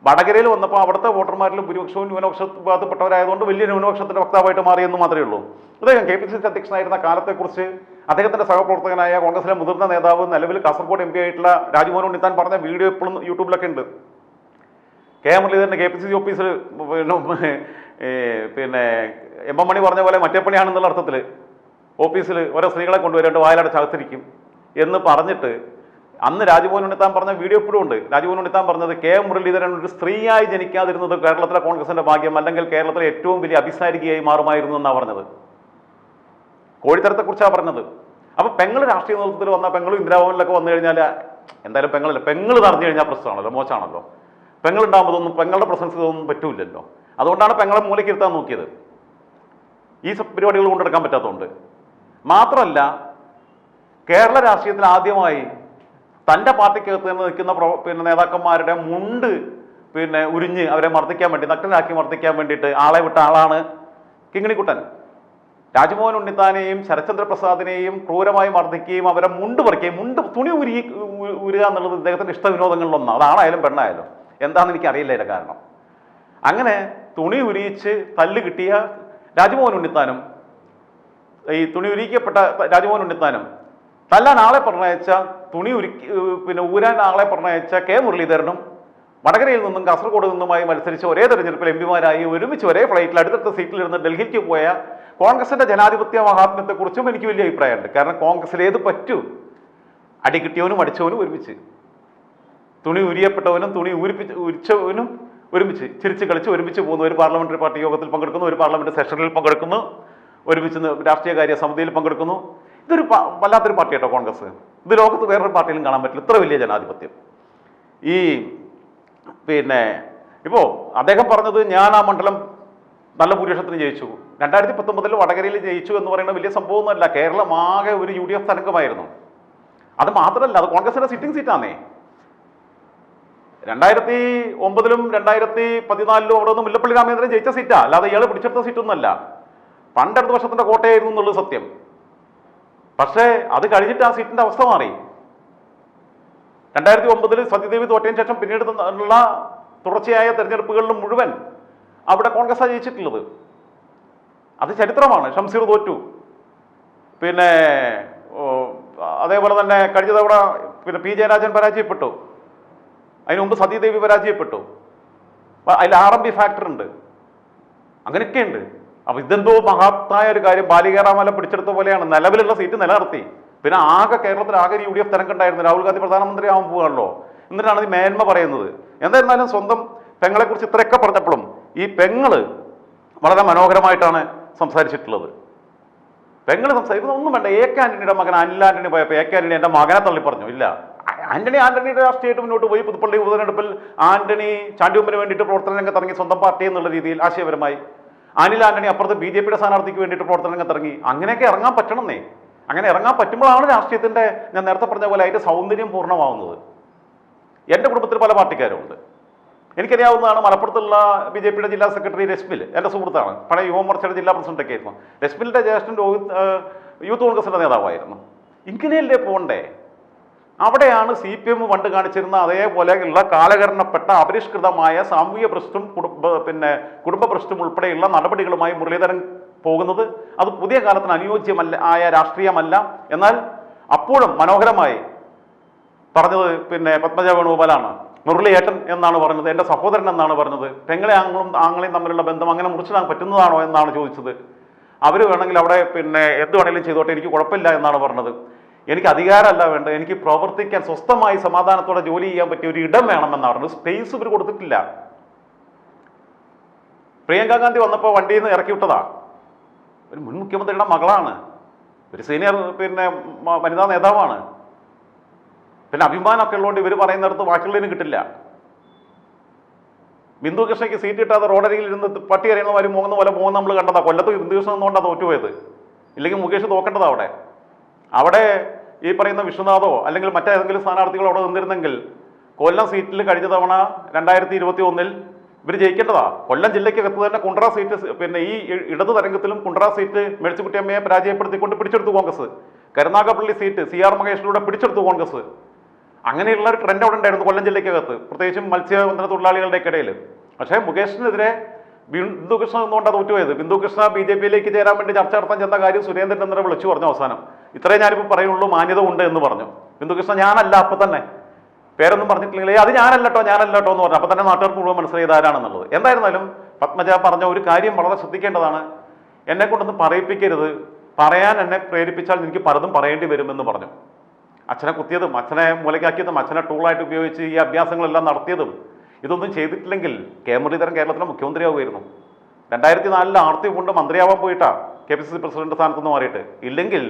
Speaker 1: വടകരയിൽ വന്നപ്പോൾ അവിടുത്തെ വോട്ടർമാരിലും ഭൂരിപക്ഷവും ന്യൂനപക്ഷ വിഭാഗത്തിൽപ്പെട്ടവരായതുകൊണ്ട് വലിയ ന്യൂനപക്ഷത്തിന്റെ വക്താവായിട്ട് മാറിയെന്ന് മാത്രമേ ഉള്ളൂ. അദ്ദേഹം കെ പി സി സി അധ്യക്ഷനായിരുന്ന കാലത്തെക്കുറിച്ച് അദ്ദേഹത്തിന്റെ സഹപ്രവർത്തകനായ കോൺഗ്രസിലെ മുതിർന്ന നേതാവ് നിലവിൽ കാസർഗോഡ് എം പി ആയിട്ടുള്ള രാജ്മോഹൻ ഉണ്ണിത്താൻ പറഞ്ഞ വീഡിയോ ഇപ്പോഴും യൂട്യൂബിലൊക്കെ ഉണ്ട്. കെ എം മുരളീധരന്റെ കെ പി സി സി ഓഫീസിൽ പിന്നെ പിന്നെ എം എം മണി പറഞ്ഞ പോലെ മറ്റേ പണിയാണെന്നുള്ള അർത്ഥത്തിൽ ഓഫീസിൽ ഓരോ സ്ത്രീകളെ കൊണ്ടുവരേണ്ട വായലടച്ചകത്തിരിക്കും എന്ന് പറഞ്ഞിട്ട് അന്ന് രാജ്ഭവൻ ഉണ്ണിത്താൻ പറഞ്ഞ വീഡിയോ ഇപ്പോഴും ഉണ്ട്. രാജ്ഭവൻ ഉണ്ണിത്താൻ പറഞ്ഞത് കെ മുരളീധരൻ ഒരു സ്ത്രീയായി ജനിക്കാതിരുന്നത് കേരളത്തിലെ കോൺഗ്രസിന്റെ ഭാഗ്യം അല്ലെങ്കിൽ കേരളത്തിലെ ഏറ്റവും വലിയ അഭിസാരികയായി മാറുമായിരുന്നു എന്നാണ് പറഞ്ഞത്. കോഴിത്തരത്തെക്കുറിച്ചാണ് പറഞ്ഞത്. അപ്പോൾ പെങ്ങൾ രാഷ്ട്രീയ നേതൃത്വത്തിൽ വന്ന പെങ്ങളും ഇന്ദിരാഭവനിലൊക്കെ വന്നു കഴിഞ്ഞാൽ എന്തായാലും പെങ്ങളല്ല പെങ്ങൾ നിറഞ്ഞു കഴിഞ്ഞാൽ പ്രശ്നമാണല്ലോ മോശമാണല്ലോ. പെങ്ങളുണ്ടാകുമ്പോൾ ഇതൊന്നും പെങ്ങളുടെ പ്രസൻസ് ഇതൊന്നും പറ്റൂലല്ലോ. അതുകൊണ്ടാണ് പെങ്ങളെ മൂലയ്ക്ക് ഇരുത്താൻ നോക്കിയത്. ഈ പരിപാടികൾ കൊണ്ടെടുക്കാൻ പറ്റാത്തതുകൊണ്ട്. മാത്രമല്ല കേരള രാഷ്ട്രീയത്തിൽ ആദ്യമായി തന്റെ പാർട്ടിക്കകത്ത് നിന്ന് നിൽക്കുന്ന പിന്നെ നേതാക്കന്മാരുടെ മുണ്ട് പിന്നെ ഉരിഞ്ഞ് അവരെ മർദ്ദിക്കാൻ വേണ്ടി നഗ്നരാക്കി മർദ്ദിക്കാൻ വേണ്ടിയിട്ട് ആളെ വിട്ട ആളാണ് കിങ്ങിണിക്കുട്ടൻ. രാജ്മോഹൻ ഉണ്ണിത്താനെയും ശരത്ചന്ദ്ര പ്രസാദിനെയും ക്രൂരമായി മർദ്ദിക്കുകയും അവരെ മുണ്ട് പറിക്കുകയും മുണ്ട് തുണി ഉരി ഉരുക എന്നുള്ളത് ഇദ്ദേഹത്തിന്റെ ഇഷ്ടവിനോദങ്ങളിലൊന്നാണ്. അതാണായാലും പെണ്ണായാലും. എന്താണെന്ന് എനിക്ക് അറിയില്ല അതിന്റെ കാരണം. അങ്ങനെ തുണി ഉരിയിച്ച് തല്ല് കിട്ടിയ രാജ്മോഹൻ ഉണ്ണിത്താനും ഈ തുണി ഉരിക്കപ്പെട്ട രാജ്മോഹൻ ഉണ്ണിത്താനും തല്ലാൻ ആളെ പറഞ്ഞയച്ച തുണി ഉരുക്കി പിന്നെ ഊരാൻ ആളെ പറഞ്ഞയച്ച കെ മുരളീധരനും വടകരയിൽ നിന്നും കാസർഗോഡ് നിന്നുമായി മത്സരിച്ച് ഒരേ തെരഞ്ഞെടുപ്പിൽ എം പിമാരായി ഒരുമിച്ച് ഒരേ ഫ്ലൈറ്റിൽ അടുത്തടുത്ത സീറ്റിലിരുന്ന് ഡൽഹിക്ക് പോയ കോൺഗ്രസിന്റെ ജനാധിപത്യ മഹാത്മ്യത്തെക്കുറിച്ചും എനിക്ക് വലിയ അഭിപ്രായമുണ്ട്. കാരണം കോൺഗ്രസിൽ ഏത് പറ്റൂ? അടി കിട്ടിയവനും അടിച്ചവനും ഒരുമിച്ച്. തുണി ഉരിയപ്പെട്ടവനും തുണി ഊരിപ്പിച്ച് ഉരിച്ചവനും ഒരുമിച്ച്. ചിരിച്ച് കളിച്ച് ഒരുമിച്ച് പോകുന്നു ഒരു പാർലമെന്ററി പാർട്ടി യോഗത്തിൽ പങ്കെടുക്കുന്നു ഒരു പാർലമെന്റ് സെഷനിൽ പങ്കെടുക്കുന്നു ഒരുമിച്ച് രാഷ്ട്രീയകാര്യ സമിതിയിൽ പങ്കെടുക്കുന്നു. ഇതൊരു വല്ലാത്തൊരു പാർട്ടി കേട്ടോ കോൺഗ്രസ്. ഇത് ലോകത്ത് വേറൊരു പാർട്ടിയിലും കാണാൻ പറ്റില്ല. ഇത്ര വലിയ ജനാധിപത്യം. ഈ പിന്നെ ഇപ്പോൾ അദ്ദേഹം പറഞ്ഞത് ഞാൻ ആ മണ്ഡലം നല്ല ഭൂരിപക്ഷത്തിന് ജയിച്ചു. രണ്ടായിരത്തി പത്തൊമ്പതിൽ വടകരയിൽ ജയിച്ചു എന്ന് പറയുന്ന വലിയ സംഭവമൊന്നുമല്ല. കേരളം ആകെ ഒരു യു ഡി എഫ് തരംഗമായിരുന്നു. അത് മാത്രമല്ല അത് കോൺഗ്രസിന്റെ സിറ്റിംഗ് സീറ്റാന്നേ രണ്ടായിരത്തി ഒമ്പതിലും രണ്ടായിരത്തി പതിനാലിലും അവിടെ നിന്ന് മുല്ലപ്പള്ളി രാമചന്ദ്രൻ ജയിച്ച സീറ്റാ അല്ലാതെ ഇയാൾ പിടിച്ചെടുത്ത സീറ്റൊന്നുമല്ല പണ്ടടുത്ത വർഷത്തിന്റെ കോട്ടയായിരുന്നു എന്നുള്ളത് സത്യം. പക്ഷേ അത് കഴിഞ്ഞിട്ട് ആ സീറ്റിന്റെ അവസ്ഥ മാറി. രണ്ടായിരത്തി ഒമ്പതിൽ സത്യദേവി തോറ്റതിന് ശേഷം പിന്നീട് ഉള്ള തുടർച്ചയായ തെരഞ്ഞെടുപ്പുകളിലും മുഴുവൻ അവിടെ കോൺഗ്രസ് ജയിച്ചിട്ടുള്ളത്. അത് ചരിത്രമാണ്. ഷംസീർ തോറ്റു. പിന്നെ അതേപോലെ തന്നെ കഴിഞ്ഞ തവണ പിന്നെ പി ജയരാജൻ പരാജയപ്പെട്ടു. അതിനു മുമ്പ് സതീദേവി പരാജയപ്പെട്ടു. അതിൽ ആർ എം ബി ഫാക്ടർ ഉണ്ട്. അങ്ങനെയൊക്കെ ഉണ്ട് അപ്പൊ ഇതെന്തോ മഹത്തായ ഒരു കാര്യം. ബാലികേറാമല പിടിച്ചെടുത്ത പോലെയാണ്. നിലവിലുള്ള സീറ്റ് നിലനിർത്തി. പിന്നെ ആകെ കേരളത്തിൽ ആകെ യു ഡി എഫ് തിരക്കുണ്ടായിരുന്നു. രാഹുൽ ഗാന്ധി പ്രധാനമന്ത്രി ആവാൻ പോവുകയാണല്ലോ. എന്നിട്ടാണ് ഈ മേന്മ പറയുന്നത്. എന്തായിരുന്നാലും സ്വന്തം പെങ്ങളെക്കുറിച്ച് ഇത്രയൊക്കെ പറഞ്ഞപ്പോഴും ഈ പെങ്ങൾ വളരെ മനോഹരമായിട്ടാണ് സംസാരിച്ചിട്ടുള്ളത്. പെങ്ങൾ സംസാരിക്കുന്നത് ഒന്നും വേണ്ട. എ കെ ആന്റണിയുടെ മകൻ അനിൽ ആന്റണി പോയപ്പോൾ എ കെ ആന്റണി എന്റെ മകനെ തള്ളി പറഞ്ഞു. ഇല്ല. ആന്റണി ആന്റണിയുടെ രാഷ്ട്രീയമായിട്ട് മുന്നോട്ട് പോയി. പുതുപ്പള്ളി ഉപതെരഞ്ഞെടുപ്പിൽ ആന്റണി ചാണ്ടിയുമ്പിന് വേണ്ടിയിട്ട് പ്രവർത്തന രംഗത്ത് ഇറങ്ങി സ്വന്തം പാർട്ടി എന്നുള്ള രീതിയിൽ ആശയപരമായി അനിൽ ആന്റണി അപ്പുറത്ത് ബി ജെ പിയുടെ സ്ഥാനാർത്ഥിക്ക് വേണ്ടിയിട്ട് പ്രവർത്തന രംഗത്ത് ഇറങ്ങി. അങ്ങനെയൊക്കെ ഇറങ്ങാൻ പറ്റണമെന്നേ. അങ്ങനെ ഇറങ്ങാൻ പറ്റുമ്പോഴാണ് രാഷ്ട്രീയത്തിന്റെ ഞാൻ നേരത്തെ പറഞ്ഞ പോലെ അതിന്റെ സൗന്ദര്യം പൂർണമാവുന്നത്. എന്റെ കുടുംബത്തിൽ പല പാർട്ടിക്കാരുമുണ്ട് എനിക്കറിയാവുന്നതാണ് മലപ്പുറത്തുള്ള ബി ജെ പിയുടെ ജില്ലാ സെക്രട്ടറി രശ്മിൽ എന്റെ സുഹൃത്താണ്. പഴയ യുവമോർച്ചയുടെ ജില്ലാ പ്രസിഡന്റ് ഒക്കെ ആയിരുന്നു. രശ്മിലിന്റെ ജ്യേഷ്ഠൻ യൂത്ത് കോൺഗ്രസിന്റെ നേതാവായിരുന്നു. ഇങ്ങനെയല്ലേ പോണ്ടേ? അവിടെയാണ് സി പി എം പണ്ട് കാണിച്ചിരുന്ന അതേപോലെയുള്ള കാലകരണപ്പെട്ട അപരിഷ്കൃതമായ സാമൂഹ്യ പ്രശ്നം കുടുംബ പിന്നെ കുടുംബ പ്രശ്നം ഉൾപ്പെടെയുള്ള നടപടികളുമായി മുരളീധരൻ പോകുന്നത്. അത് പുതിയ കാലത്തിന് അനുയോജ്യമല്ല ആയ രാഷ്ട്രീയമല്ല. എന്നാൽ അപ്പോഴും മനോഹരമായി പറഞ്ഞത് പിന്നെ പത്മജ വേണുഗോപാലാണ്. മുരളിയേട്ടൻ എന്നാണ് പറഞ്ഞത് എന്റെ സഹോദരൻ എന്നാണ് പറഞ്ഞത്. പെങ്ങളെ ആങ്ങളും ആങ്ങളെയും തമ്മിലുള്ള ബന്ധം അങ്ങനെ മുറിച്ചിടാൻ പറ്റുന്നതാണോ എന്നാണ് ചോദിച്ചത്. അവർ വേണമെങ്കിൽ അവിടെ പിന്നെ എന്ത് വേണമെങ്കിലും ചെയ്തോട്ടെ എനിക്ക് കുഴപ്പമില്ല എന്നാണ് പറഞ്ഞത്. എനിക്ക് അധികാരമല്ല വേണ്ടത്. എനിക്ക് പ്രവർത്തിക്കാൻ സ്വസ്ഥമായി സമാധാനത്തോടെ ജോലി ചെയ്യാൻ പറ്റിയ ഒരു ഇടം വേണമെന്നാണ് പറഞ്ഞത്. സ്പേസ് ഇവർ കൊടുത്തിട്ടില്ല. പ്രിയങ്ക ഗാന്ധി വന്നപ്പോൾ വണ്ടിയിൽ നിന്ന് ഇറക്കി വിട്ടതാ. ഒരു മുൻ മുഖ്യമന്ത്രിയുടെ മകളാണ്. ഒരു സീനിയർ പിന്നെ വനിതാ നേതാവാണ്. പിന്നെ അഭിമാനമൊക്കെ ഉള്ളതുകൊണ്ട് ഇവർ പറയുന്നിടത്ത് ബാക്കിയുള്ളതിന് കിട്ടില്ല. ബിന്ദു കൃഷ്ണയ്ക്ക് സീറ്റ് കിട്ടാതെ റോഡരികിൽ ഇരുന്ന് പട്ടി അറിയുന്ന മാതിരി മൂന്ന് പോലെ മൂന്ന് നമ്മൾ കണ്ടതാ. കൊല്ലത്ത് ബിന്ദു കൃഷ്ണൻ നിന്നുകൊണ്ടാണ് തോറ്റുപോയത്. ഇല്ലെങ്കിൽ മുകേഷ് തോക്കേണ്ടതാ അവിടെ. അവിടെ ഈ പറയുന്ന വിശ്വനാഥോ അല്ലെങ്കിൽ മറ്റേതെങ്കിലും സ്ഥാനാർത്ഥികളോ അവിടെ നിന്നിരുന്നെങ്കിൽ കൊല്ലം സീറ്റിൽ കഴിഞ്ഞ തവണ രണ്ടായിരത്തി ഇരുപത്തി ഒന്നിൽ ഇവർ ജയിക്കേണ്ടതാ. കൊല്ലം ജില്ലയ്ക്കകത്ത് തന്നെ കുണ്ട്ര സീറ്റ് പിന്നെ ഈ ഇടതു തരംഗത്തിലും കുണ്ട്ര സീറ്റ് മേടിച്ചുകുട്ടിയമ്മയെ പരാജയപ്പെടുത്തിക്കൊണ്ട് പിടിച്ചെടുത്തു Congress. Karunagappally seat C R മഹേഷിലൂടെ പിടിച്ചെടുത്തു കോൺഗ്രസ്. അങ്ങനെയുള്ള ഒരു ട്രെൻഡ് അവിടെ ഉണ്ടായിരുന്നു കൊല്ലം ജില്ലയ്ക്കകത്ത് പ്രത്യേകിച്ചും മത്സ്യബന്ധന തൊഴിലാളികളുടെ ഇടയിൽ പക്ഷേ മുകേഷിനെതിരെ ബിന്ദു കൃഷ്ണ നിന്നുകൊണ്ടാണ് തോറ്റുപോയത് ബിന്ദു കൃഷ്ണ ബി ജെ പിയിലേക്ക് ചേരാൻ വേണ്ടി ചർച്ച നടത്താൻ ചെന്ന കാര്യം സുരേന്ദ്രൻ എന്നെ വിളിച്ചു പറഞ്ഞു അവസാനം. ഇത്രയും ഞാനിപ്പോൾ പറയുള്ളൂ മാന്യത ഉണ്ട് എന്ന് പറഞ്ഞു. ബിന്ദു കൃഷ്ണ ഞാനല്ല അപ്പൊ തന്നെ. പേരൊന്നും പറഞ്ഞിട്ടില്ലെങ്കിൽ "ഏയ് അത് ഞാനല്ലട്ടോ ഞാനല്ലട്ടോ എന്ന് പറഞ്ഞു. അപ്പൊ തന്നെ നാട്ടുകാർക്ക് മുഴുവൻ മനസ്സിലായത് ആരാണെന്നുള്ളത്. എന്തായിരുന്നാലും പത്മജ പറഞ്ഞ ഒരു കാര്യം വളരെ ശ്രദ്ധിക്കേണ്ടതാണ്. എന്നെ കൊണ്ടൊന്ന് പറയിപ്പിക്കരുത്. പറയാൻ എന്നെ പ്രേരിപ്പിച്ചാൽ എനിക്ക് പലതും പറയേണ്ടി വരുമെന്ന് പറഞ്ഞു. അച്ഛനെ കുത്തിയതും അച്ഛനെ മൂലക്കാക്കിയതും അച്ഛനെ ടൂളായിട്ട് ഉപയോഗിച്ച് ഈ അഭ്യാസങ്ങളെല്ലാം നടത്തിയതും ഇതൊന്നും ചെയ്തിട്ടില്ലെങ്കിൽ കെ മുരളീധരൻ കേരളത്തിലെ മുഖ്യമന്ത്രിയാവുമായിരുന്നു. രണ്ടായിരത്തി നാലിൽ ആർത്തി കൊണ്ട് മന്ത്രിയാവാൻ പോയിട്ടാ K P C C president സ്ഥാനത്ത് നിന്ന് മാറിയിട്ട്. ഇല്ലെങ്കിൽ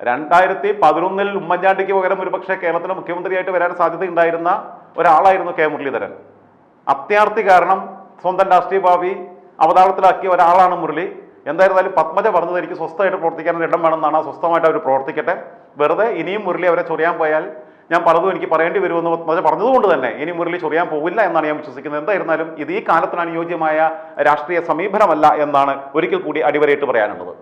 Speaker 1: രണ്ടായിരത്തി പതിനൊന്നിൽ ഉമ്മൻചാണ്ടിക്ക് പകരം ഒരുപക്ഷെ കേരളത്തിലെ മുഖ്യമന്ത്രിയായിട്ട് വരാൻ സാധ്യതയുണ്ടായിരുന്ന ഒരാളായിരുന്നു കെ മുരളീധരൻ. അത്യാർത്ഥി കാരണം സ്വന്തം രാഷ്ട്രീയ ഭാവി അവതാളത്തിലാക്കിയ ഒരാളാണ് മുരളി. എന്തായിരുന്നാലും പത്മജ പറഞ്ഞത് എനിക്ക് സ്വസ്ഥമായിട്ട് പ്രവർത്തിക്കാൻ ഇടം വേണമെന്നാണ് ആ സ്വസ്ഥമായിട്ട് അവർ പ്രവർത്തിക്കട്ടെ. വെറുതെ ഇനിയും മുരളി അവരെ ചൊറിയാൻ പോയാൽ ഞാൻ പലതും എനിക്ക് പറയേണ്ടി വരുമെന്ന് പത്മജ പറഞ്ഞതുകൊണ്ട് തന്നെ. ഇനി മുരളി ചൊറിയാൻ പോവില്ല എന്നാണ് ഞാൻ വിശ്വസിക്കുന്നത്. എന്തായിരുന്നാലും ഇത് ഈ കാലത്തിന് അനുയോജ്യമായ രാഷ്ട്രീയ സമീപനമല്ല എന്നാണ് ഒരിക്കൽ കൂടി അടിവരയിട്ട് പറയാനുള്ളത്.